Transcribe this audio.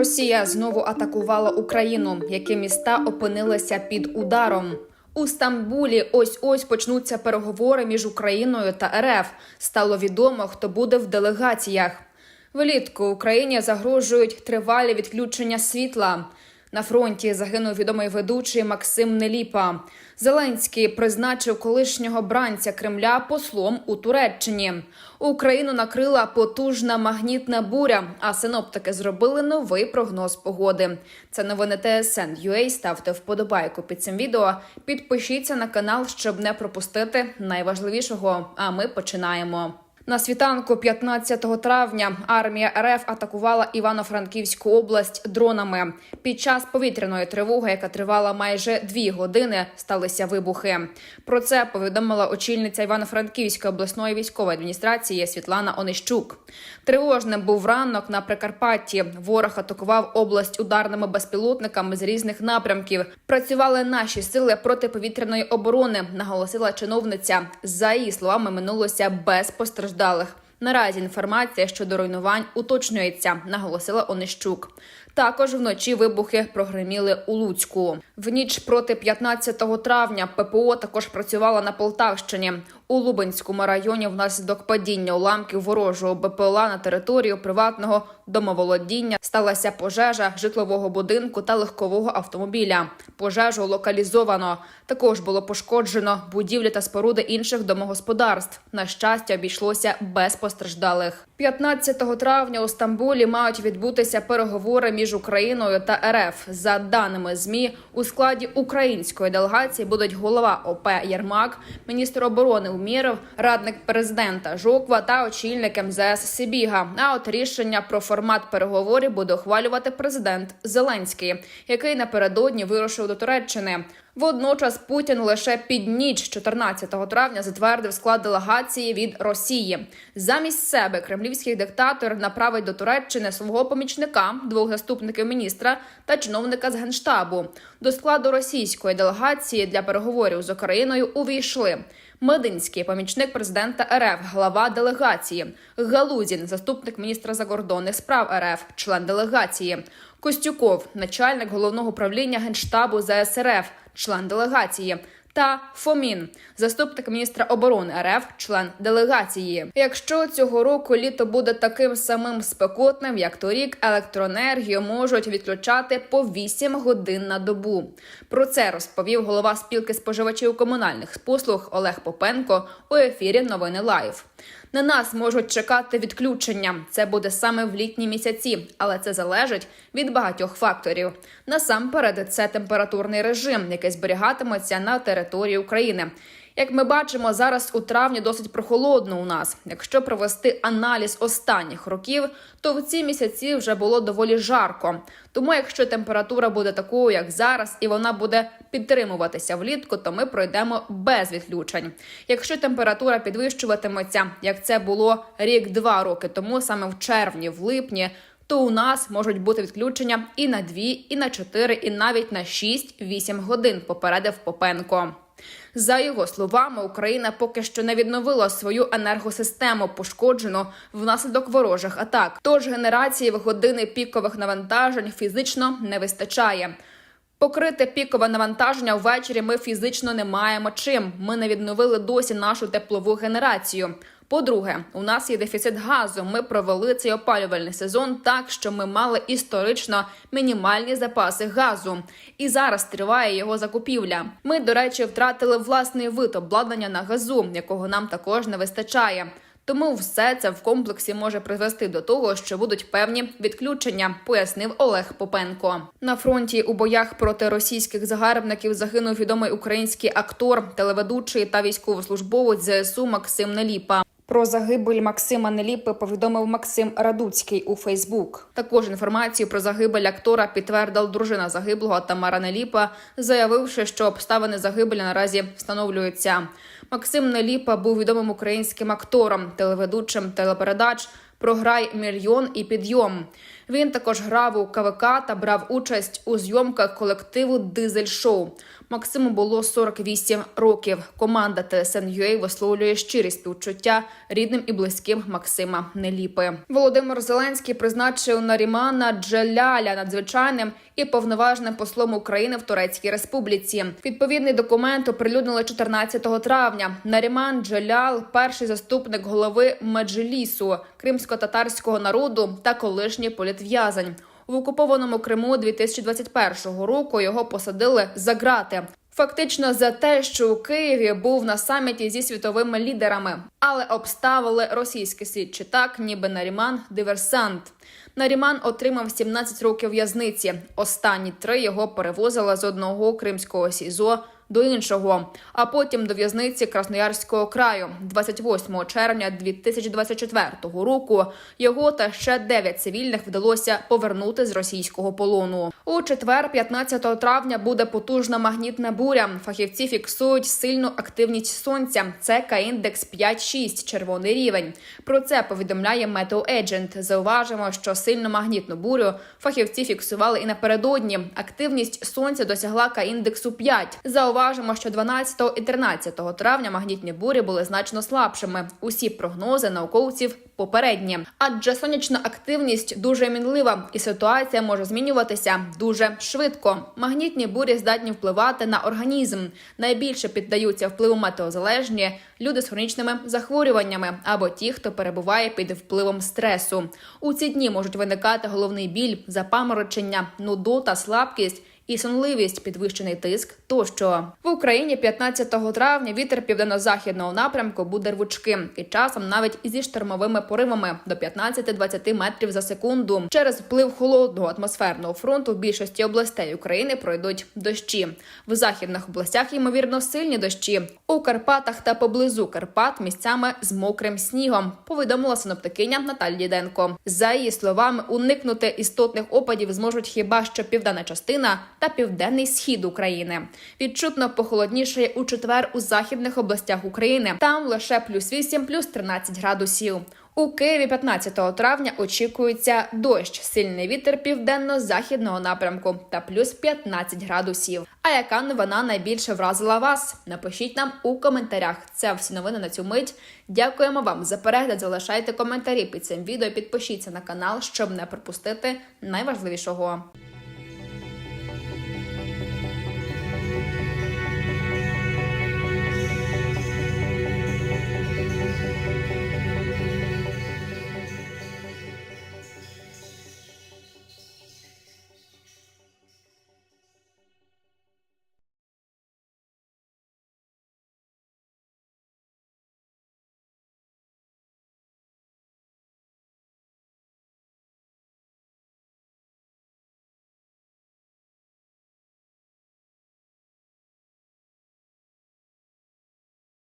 Росія знову атакувала Україну, які міста опинилися під ударом. У Стамбулі ось ось почнуться переговори між Україною та РФ. Стало відомо, хто буде в делегаціях. Влітку Україні загрожують тривалі відключення світла. На фронті загинув відомий ведучий Максим Неліпа. Зеленський призначив колишнього бранця Кремля послом у Туреччині. Україну накрила потужна магнітна буря, а синоптики зробили новий прогноз погоди. Це новини ТСН UA. Ставте вподобайку під цим відео. Підпишіться на канал, щоб не пропустити найважливішого. А ми починаємо. На світанку 15 травня армія РФ атакувала Івано-Франківську область дронами. Під час повітряної тривоги, яка тривала майже дві години, сталися вибухи. Про це повідомила очільниця Івано-Франківської обласної військової адміністрації Світлана Онищук. Тривожним був ранок на Прикарпатті. Ворог атакував область ударними безпілотниками з різних напрямків. Працювали наші сили протиповітряної оборони, наголосила чиновниця. За її словами, минулося без постраждалих. Наразі інформація щодо руйнувань уточнюється, наголосила Онищук. Також вночі вибухи прогреміли у Луцьку. В ніч проти 15 травня ППО також працювала на Полтавщині. У Лубенському районі внаслідок падіння уламків ворожого БПЛА на територію приватного домоволодіння сталася пожежа житлового будинку та легкового автомобіля. Пожежу локалізовано. Також було пошкоджено будівлі та споруди інших домогосподарств. На щастя, обійшлося без постраждалих. 15 травня у Стамбулі мають відбутися переговори між Україною та РФ. За даними змі, у складі української делегації будуть голова ОП Єрмак, міністр оборони Уміров, радник президента Жуква та очільник МЗС Сибіга. А от рішення про формат переговорів буде ухвалювати президент Зеленський, який напередодні вирушив до Туреччини. Водночас Путін лише під ніч 14 травня затвердив склад делегації від Росії. Замість себе кремлівський диктатор направить до Туреччини свого помічника, двох заступників міністра та чиновника з генштабу. До складу російської делегації для переговорів з Україною увійшли. Мединський помічник президента РФ, глава делегації, Галузін, заступник міністра закордонних справ РФ, член делегації, Костюков, начальник головного управління генштабу ЗСРФ, член делегації. Та Фомін, заступник міністра оборони РФ, член делегації. Якщо цього року літо буде таким самим спекотним, як торік, електроенергію можуть відключати по 8 годин на добу. Про це розповів голова спілки споживачів комунальних послуг Олег Попенко у ефірі Новини Лайв. На нас можуть чекати відключення. Це буде саме в літні місяці, але це залежить від багатьох факторів. Насамперед, це температурний режим, який зберігатиметься на території України. Як ми бачимо, зараз у травні досить прохолодно у нас. Якщо провести аналіз останніх років, то в ці місяці вже було доволі жарко. Тому, якщо температура буде такою, як зараз, і вона буде підтримуватися влітку, то ми пройдемо без відключень. Якщо температура підвищуватиметься, як це було рік-два роки тому, саме в червні, в липні. То у нас можуть бути відключення і на 2, і на 4, і навіть на 6-8 годин. Попередив Попенко. За його словами, Україна поки що не відновила свою енергосистему, пошкоджену внаслідок ворожих атак. Тож генерації в години пікових навантажень фізично не вистачає. Покрити пікове навантаження ввечері ми фізично не маємо чим. Ми не відновили досі нашу теплову генерацію. По-друге, у нас є дефіцит газу. Ми провели цей опалювальний сезон так, що ми мали історично мінімальні запаси газу, і зараз триває його закупівля. Ми, до речі, втратили власний вид обладнання на газу, якого нам також не вистачає. Тому все це в комплексі може призвести до того, що будуть певні відключення, пояснив Олег Попенко. На фронті у боях проти російських загарбників загинув відомий український актор, телеведучий та військовослужбовець ЗСУ Максим Неліпа. Про загибель Максима Неліпи повідомив Максим Радуцький у Фейсбук. Також інформацію про загибель актора підтвердила дружина загиблого Тамара Неліпа, заявивши, що обставини загибелі наразі встановлюються. Максим Неліпа був відомим українським актором, телеведучим телепередач. Програй мільйон і підйом. Він також грав у КВК та брав участь у зйомках колективу Дизель Шоу. Максиму було 48 років. Команда ТСН.UA висловлює щирі співчуття рідним і близьким Максима Неліпи. Володимир Зеленський призначив Нарімана Джеляля надзвичайним і повноважним послом України в Турецькій Республіці. Відповідний документ оприлюднили 14 травня. Наріман Джелял, перший заступник голови Меджлісу кримсько-татарського народу та колишній політв'язень. В окупованому Криму 2021 року його посадили за ґрати. Фактично за те, що у Києві був на саміті зі світовими лідерами, але обставили російські слідчі так, ніби Наріман диверсант. Наріман отримав 17 років в'язниці. Останні три його перевозили з одного кримського СІЗО до іншого, а потім до в'язниці Красноярського краю 28 червня 2024 року. Його та ще 9 цивільних вдалося повернути з російського полону. У четвер, 15 травня, буде потужна магнітна буря. Фахівці фіксують сильну активність сонця. Це К-індекс 5-6, червоний рівень. Про це повідомляє Метеоеджент. Зауважимо, що сильну магнітну бурю фахівці фіксували і напередодні. Активність сонця досягла К-індексу 5. Зауважимо, що 12 і 13 травня магнітні бурі були значно слабшими. Усі прогнози науковців попередні, адже сонячна активність дуже мінлива, і ситуація може змінюватися дуже швидко. Магнітні бурі здатні впливати на організм. Найбільше піддаються впливу метеозалежні люди з хронічними захворюваннями або ті, хто перебуває під впливом стресу. У ці дні можуть виникати головний біль, запаморочення, нудота, слабкість. І сонливість, підвищений тиск тощо в Україні 15 травня вітер південно-західного напрямку буде рвучким і часом навіть зі штормовими поривами до 15-20 метрів за секунду. Через вплив холодного атмосферного фронту в більшості областей України пройдуть дощі. В західних областях ймовірно сильні дощі. У Карпатах та поблизу Карпат місцями з мокрим снігом. Повідомила синоптикиня Наталія Діденко. За її словами, уникнути істотних опадів зможуть хіба що південна частина та південний схід України. Відчутно похолоднішає у четвер у західних областях України. Там лише плюс 8, плюс 13 градусів. У Києві 15 травня очікується дощ, сильний вітер південно-західного напрямку та плюс 15 градусів. А яка новина найбільше вразила вас? Напишіть нам у коментарях. Це всі новини на цю мить. Дякуємо вам за перегляд. Залишайте коментарі під цим відео. Підпишіться на канал, щоб не пропустити найважливішого.